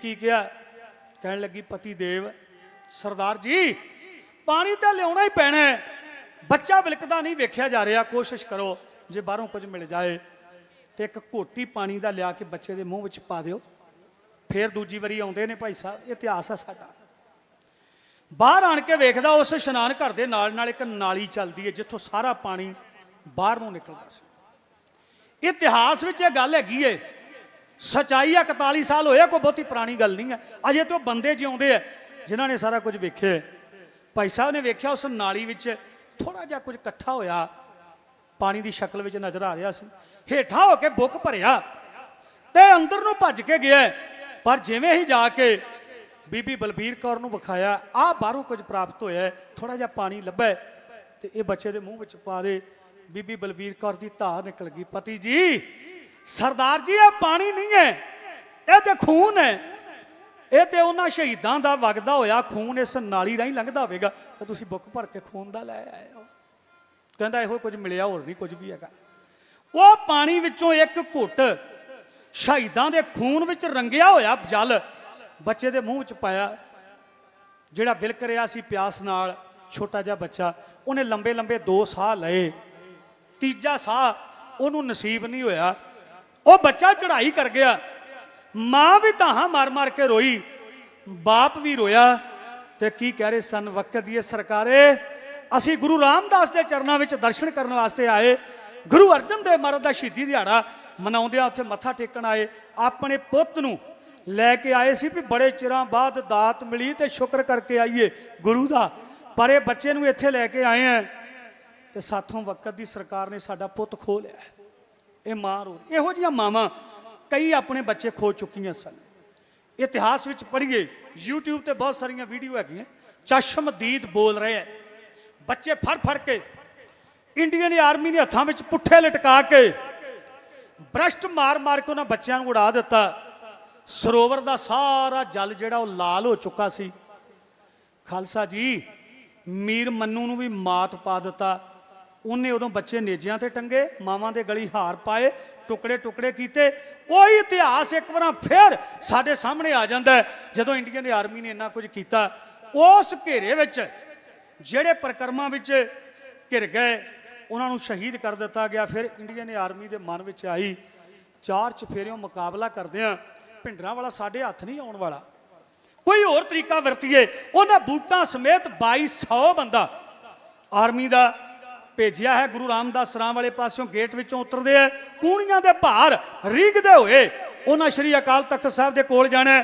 ਕੀ ਕਿਹਾ? ਕਹਿਣ ਲੱਗੀ ਪਤੀ ਦੇਵ, ਸਰਦਾਰ ਜੀ, ਪਾਣੀ ਤਾਂ ਲਿਆਉਣਾ ਹੀ ਪੈਣਾ ਹੈ। ਬੱਚਾ ਵਿਲਕਦਾ ਨਹੀਂ, ਵੇਖਿਆ ਜਾ ਰਿਹਾ। ਕੋਸ਼ਿਸ਼ ਕਰੋ, ਜੇ ਬਾਹਰੋਂ ਕੁਝ ਮਿਲ ਜਾਏ ਤੇ ਇੱਕ ਘੋਟੀ ਪਾਣੀ ਦਾ ਲਿਆ ਕੇ ਬੱਚੇ ਦੇ ਮੂੰਹ ਵਿੱਚ ਪਾ ਦਿਓ। ਫੇਰ ਦੂਜੀ ਵਾਰੀ ਆਉਂਦੇ ਨੇ ਭਾਈ ਸਾਹਿਬ ਇਹ ਇਤਿਹਾਸ ਆ ਸਾਡਾ। ਬਾਹਰ ਆਣ ਕੇ ਵੇਖਦਾ, ਉਸ ਇਸ਼ਨਾਨ ਘਰ ਦੇ ਨਾਲ ਨਾਲ ਇੱਕ ਨਾਲੀ ਚੱਲਦੀ ਹੈ, ਜਿੱਥੋਂ ਸਾਰਾ ਪਾਣੀ ਬਾਹਰ ਨੂੰ ਨਿਕਲਦਾ ਸੀ। ਇਤਿਹਾਸ ਵਿੱਚ ਇਹ ਗੱਲ ਹੈਗੀ ਏ ਸਚਾਈ ਆ 41 ਸਾਲ ਹੋਇਆ ਕੋਈ ਬਹੁਤੀ ਪੁਰਾਣੀ ਗੱਲ ਨਹੀਂ ਹੈ ਅਜੇ ਤੋਂ ਬੰਦੇ ਜਿਉਂਦੇ ਆ, ਜਿਨ੍ਹਾਂ ਨੇ ਸਾਰਾ ਕੁਝ ਵੇਖਿਆ ਭਾਈ ਸਾਹਿਬ ਨੇ ਵੇਖਿਆ, ਉਸ ਨਾਲੀ ਵਿੱਚ ਥੋੜਾ ਜਿਹਾ ਕੁਝ ਇਕੱਠਾ ਹੋਇਆ। ਪਾਣੀ ਦੀ ਸ਼ਕਲ ਵਿੱਚ ਨਜ਼ਰ ਆ ਰਿਹਾ ਸੀ। ਹੇਠਾਂ ਹੋ ਕੇ ਬੁੱਕ ਭਰਿਆ। ਤੇ ਅੰਦਰ ਨੂੰ ਭੱਜ ਕੇ ਗਿਆ ਪਰ ਜਿਵੇਂ ਹੀ ਜਾ ਕੇ ਬੀਬੀ ਬਲਬੀਰ ਕੌਰ ਨੂੰ ਵਿਖਾਇਆ, ਆ ਬਾਹਰੋਂ ਕੁਝ ਪ੍ਰਾਪਤ ਹੋਇਆ ਥੋੜਾ ਜਿਹਾ ਪਾਣੀ ਲੱਭਾ ਤੇ ਇਹ ਬੱਚੇ ਦੇ ਮੂੰਹ ਵਿੱਚ ਪਾ ਦੇ। ਬੀਬੀ ਬਲਬੀਰ ਕੌਰ ਦੀ ਧਾਰ ਨਿਕਲ ਗਈ। ਪਤੀ ਜੀ ਸਰਦਾਰ ਜੀ, ਇਹ ਪਾਣੀ ਨਹੀਂ ਹੈ। ਇਹ ਤੇ ਖੂਨ ਹੈ। ਇਹ ਤੇ ਉਹਨਾਂ ਸ਼ਹੀਦਾਂ ਦਾ ਵਗਦਾ ਹੋਇਆ ਖੂਨ ਇਸ ਨਾਲੀ ਰਾਹੀਂ ਲੰਘਦਾ ਹੋਵੇਗਾ। ਤਾਂ ਤੁਸੀਂ ਬੁੱਕ ਭਰ ਕੇ ਖੂਨ ਦਾ ਲੈ ਆਏ ਹੋ। ਕਹਿੰਦਾ ਇਹੋ ਕੁਝ ਮਿਲਿਆ, ਹੋਰ ਨਹੀਂ ਕੁਝ ਵੀ ਹੈਗਾ। ਉਹ ਪਾਣੀ ਵਿੱਚੋਂ ਇੱਕ ਘੁੱਟ ਸ਼ਹੀਦਾਂ ਦੇ ਖੂਨ ਵਿੱਚ ਰੰਗਿਆ ਹੋਇਆ ਜਲ ਬੱਚੇ ਦੇ ਮੂੰਹ ਵਿੱਚ ਪਾਇਆ। ਜਿਹੜਾ ਵਿਲਕ ਰਿਹਾ ਸੀ ਪਿਆਸ ਨਾਲ, ਛੋਟਾ ਜਿਹਾ ਬੱਚਾ, ਉਹਨੇ ਲੰਬੇ ਲੰਬੇ ਦੋ ਸਾਹ ਲਏ। ਤੀਜਾ ਸਾਹ ਉਹਨੂੰ ਨਸੀਬ ਨਹੀਂ ਹੋਇਆ। ਉਹ ਬੱਚਾ ਚੜ੍ਹਾਈ ਕਰ ਗਿਆ। ਮਾਂ ਵੀ ਤਾਹਾਂ ਮਾਰ ਮਾਰ ਕੇ ਰੋਈ। ਬਾਪ ਵੀ ਰੋਇਆ ਤੇ ਕੀ ਕਹਿ ਰਹੇ ਸਨ, ਵਕਤ ਦੀ ਇਹ ਸਰਕਾਰੇ, ਅਸੀਂ ਗੁਰੂ ਰਾਮਦਾਸ ਦੇ ਚਰਨਾਂ ਵਿੱਚ ਦਰਸ਼ਨ ਕਰਨ ਵਾਸਤੇ ਆਏ। ਗੁਰੂ ਅਰਜਨ ਦੇਵ ਮਹਾਰਾਜ ਦਾ ਸ਼ਹੀਦੀ ਦਿਹਾੜਾ ਮਨਾਉਂਦਿਆਂ ਉੱਥੇ ਮੱਥਾ ਟੇਕਣ ਆਏ। ਆਪਣੇ ਪੁੱਤ ਨੂੰ ਲੈ ਕੇ ਆਏ ਸੀ ਵੀ ਬੜੇ ਚਿਰਾਂ ਬਾਅਦ ਦਾਤ ਮਿਲੀ ਤੇ ਸ਼ੁਕਰ ਕਰਕੇ ਆਈਏ ਗੁਰੂ ਦਾ। ਪਰ ਇਹ ਬੱਚੇ ਨੂੰ ਇੱਥੇ ਲੈ ਕੇ ਆਏ ਆ ਤੇ ਸਾਥੋਂ ਵਕਤ ਦੀ ਸਰਕਾਰ ਨੇ ਸਾਡਾ ਪੁੱਤ ਖੋ ਲਿਆ। ਇਹ ਮਾਂ ਰੋ ਰਹੀ। ਇਹੋ ਜਿਹੀਆਂ ਮਾਵਾਂ ਕਈ ਆਪਣੇ ਬੱਚੇ ਖੋ ਚੁੱਕੀਆਂ ਸਨ। ਇਤਿਹਾਸ ਵਿੱਚ ਪੜ੍ਹੀਏ, YouTube ਤੇ ਬਹੁਤ ਸਾਰੀਆਂ ਵੀਡੀਓ ਹੈਗੀਆਂ। ਚਸ਼ਮਦੀਦ ਬੋਲ ਰਹੇ ਹੈ। ਬੱਚੇ ਫੜ ਫੜ ਕੇ ਇੰਡੀਅਨ ਆਰਮੀ ਦੇ ਹੱਥਾਂ ਵਿੱਚ ਪੁੱਠੇ ਲਟਕਾ ਕੇ ਬ੍ਰਸ਼ਟ ਮਾਰ ਮਾਰ ਕੇ ਉਹਨਾਂ ਬੱਚਿਆਂ ਨੂੰ ਉਡਾ ਦਿੱਤਾ। ਸਰੋਵਰ ਦਾ ਸਾਰਾ ਜਲ ਜਿਹੜਾ ਉਹ ਲਾਲ ਹੋ ਚੁੱਕਾ ਸੀ। ਖਾਲਸਾ ਜੀ, ਮੀਰ ਮੰਨੂ ਨੂੰ ਵੀ ਮਾਤ ਪਾ ਦਿੱਤਾ। ਉਹਨੇ ਉਦੋਂ ਬੱਚੇ ਨੇਜਿਆਂ ਤੇ ਟੰਗੇ, ਮਾਵਾਂ ਦੇ ਗਲੀ ਹਾਰ ਪਾਏ, ਟੁਕੜੇ ਟੁਕੜੇ ਕੀਤੇ। ਉਹੀ ਇਤਿਹਾਸ ਇੱਕ ਵਾਰ ਫਿਰ ਸਾਡੇ ਸਾਹਮਣੇ ਆ ਜਾਂਦਾ ਜਦੋਂ ਇੰਡੀਅਨ ਦੀ ਆਰਮੀ ਨੇ ਇੰਨਾ ਕੁਝ ਕੀਤਾ। ਉਸ ਘੇਰੇ ਵਿੱਚ ਜਿਹੜੇ ਪ੍ਰਕਰਮਾਂ ਵਿੱਚ ਘਿਰ ਗਏ, ਉਹਨਾਂ ਨੂੰ ਸ਼ਹੀਦ ਕਰ ਦਿੱਤਾ ਗਿਆ। ਫਿਰ ਇੰਡੀਅਨ ਆਰਮੀ ਦੇ ਮਨ ਵਿੱਚ ਆਈ, ਚਾਰ ਚਫੇਰਿਓਂ ਮੁਕਾਬਲਾ ਕਰਦਿਆਂ ਭਿੰਡਰਾਂ ਵਾਲਾ ਸਾਡੇ ਹੱਥ ਨਹੀਂ ਆਉਣ ਵਾਲਾ। ਕੋਈ ਹੋਰ ਤਰੀਕਾ ਵਰਤੀਏ ਉਹਨਾਂ ਬੂਟਾਂ ਸਮੇਤ 2200 ਬੰਦਾ ਆਰਮੀ ਦਾ ਭੇਜਿਆ ਹੈ, ਗੁਰੂ ਰਾਮਦਾਸ ਰਾਮ ਵਾਲੇ ਪਾਸਿਓਂ ਗੇਟ ਵਿੱਚੋਂ ਉਤਰਦੇ ਆ ਕੂਣੀਆਂ ਦੇ ਭਾਰ ਰੀਗਦੇ ਹੋਏ ਉਹਨਾਂ ਸ਼੍ਰੀ ਅਕਾਲ ਤਖਤ ਸਾਹਿਬ ਦੇ ਕੋਲ ਜਾਣਾ